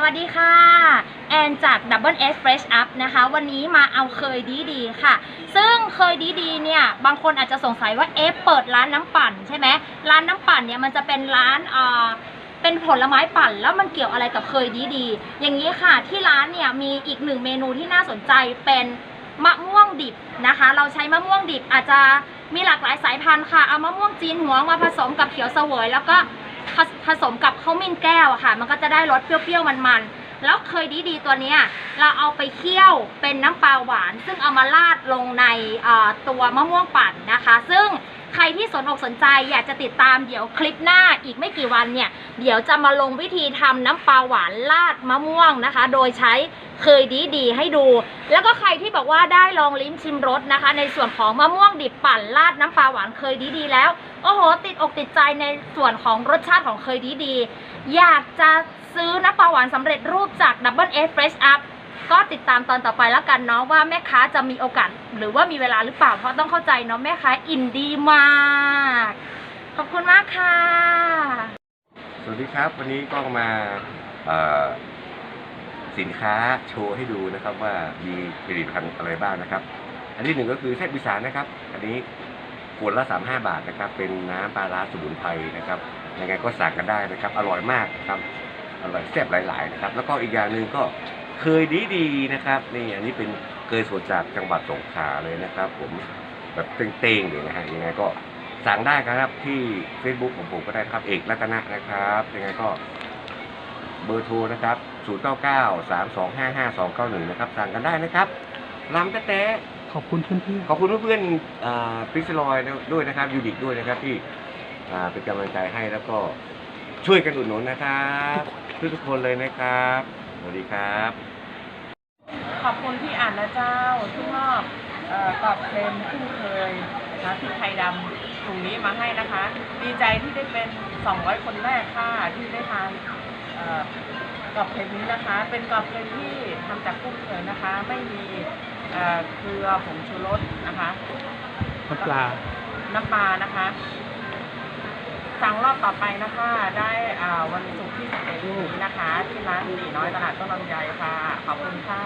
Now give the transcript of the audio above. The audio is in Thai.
สวัสดีค่ะ แอนจาก Double S Fresh Up นะคะ วันนี้มาเอาเคยดีดีค่ะ ซึ่งเคยดีดีเนี่ย บางคนอาจจะสงสัยว่าเอ๊ะเปิดร้านน้ำปั่นใช่ไหมร้านน้ำปั่นเนี่ยมันจะเป็นร้านเอ่อเป็นผลไม้ปั่นแล้วมันเกี่ยวอะไรกับเคยดีดี อย่างนี้ค่ะที่ร้านเนี่ยมีอีกหนึ่งเมนูที่น่าสนใจเป็นมะม่วงดิบนะคะ เราใช้มะม่วงดิบอาจจะมีหลากหลายสายพันธุ์ค่ะ เอามะม่วงจีนหัวมาผสมกับเขียวเสวยแล้วก็ ผสมกับข้าวมิ้นแก้วอะค่ะ มันก็จะได้รสเปรี้ยวๆมันๆแล้วเคยดีดีๆตัวเนี้ยเราเอาไปเคี่ยวเป็นน้ำปลาหวาน ซึ่งเอามาราดลงในตัวมะม่วงปั่นนะคะ ซึ่ง ใครที่สนอกสนใจอยากจะติดตามเดี๋ยวคลิปหน้าอีกไม่กี่วันเนี่ย เดี๋ยวจะมาลงวิธีทำน้ำปลาหวานราดมะม่วงนะคะ โดยใช้เคยดีดีให้ดู แล้วก็ใครที่บอกว่าได้ลองลิ้มชิมรสนะคะ ในส่วนของมะม่วงดิบปั่นราดน้ำปลาหวานเคยดีดีแล้วโอ้โห ติดอกติดใจในส่วนของรสชาติของเคยดีดี อยากจะซื้อน้ำปลาหวานสำเร็จรูปจาก Double S Fresh Up ก็ติดตามตอนต่อไปแล้วกันเนาะว่าแม่ค้าจะมีโอกาสหรือว่ามีเวลาหรือเปล่าเพราะต้องเข้าใจเนาะแม่ค้าอินดีมาก ขอบคุณมากค่ะ สวัสดีครับวันนี้ก็มาเอ่อสินค้าโชว์ให้ดูนะครับว่ามีผลิตภัณฑ์อะไรบ้างนะครับ อันที่หนึ่งก็คือแซ่บอีสานนะครับ อันนี้ขวดละ 35 บาทนะครับ เป็นน้ำปลาร้าสมุนไพรนะครับยังไงก็สั่งกันได้นะครับ อร่อยมากครับอร่อยแซ่บหลาย ๆ นะครับ แล้วก็อีกอย่างหนึ่งก็ เคยดีดีๆนะครับนี่อันนี้เป็นเคยสดจากจังหวัดสงขลาเลยนะครับ ผมแบบเต้งๆเลยนะฮะยังไงก็สั่งได้ครับที่ Facebook ของผมก็ได้ครับ เอกรัตนะนะครับยังไงก็เบอร์โทรนะครับ 099 3255 291 นะครับ สั่งกันได้นะครับลำกระแตะขอบคุณเพื่อนขอบคุณเพื่อนๆอ่าพิซลอยด้วยนะครับยูดิกด้วยนะครับที่อ่าเป็นกำลังใจให้แล้วก็ช่วยกันอุดหนุนนะครับทุกๆคนเลยนะครับ สวัสดีครับ ขอบคุณที่อ่านนะเจ้าที่มอบเอ่อกรอบเค็มขึ้นเคยนะคะที่ไทยดำถุงนี้มาให้นะคะ ดีใจที่ได้เป็น 200 คนแรกค่ะที่ได้ทานเอ่อกรอบเค็มนี้นะคะ เป็นกรอบเค็มที่ทำจากกุ้งเคยนะคะ ไม่มีเอ่อเกลือผงชูรสนะคะๆน้ำปลา น้ำปลานะคะ สั่งรอบต่อไปนะคะ ได้อ่าวันศุกร์ที่11นี้นะคะ ที่ร้านสีน้อยตลาดต้นลำไยค่ะ ขอบคุณค่ะ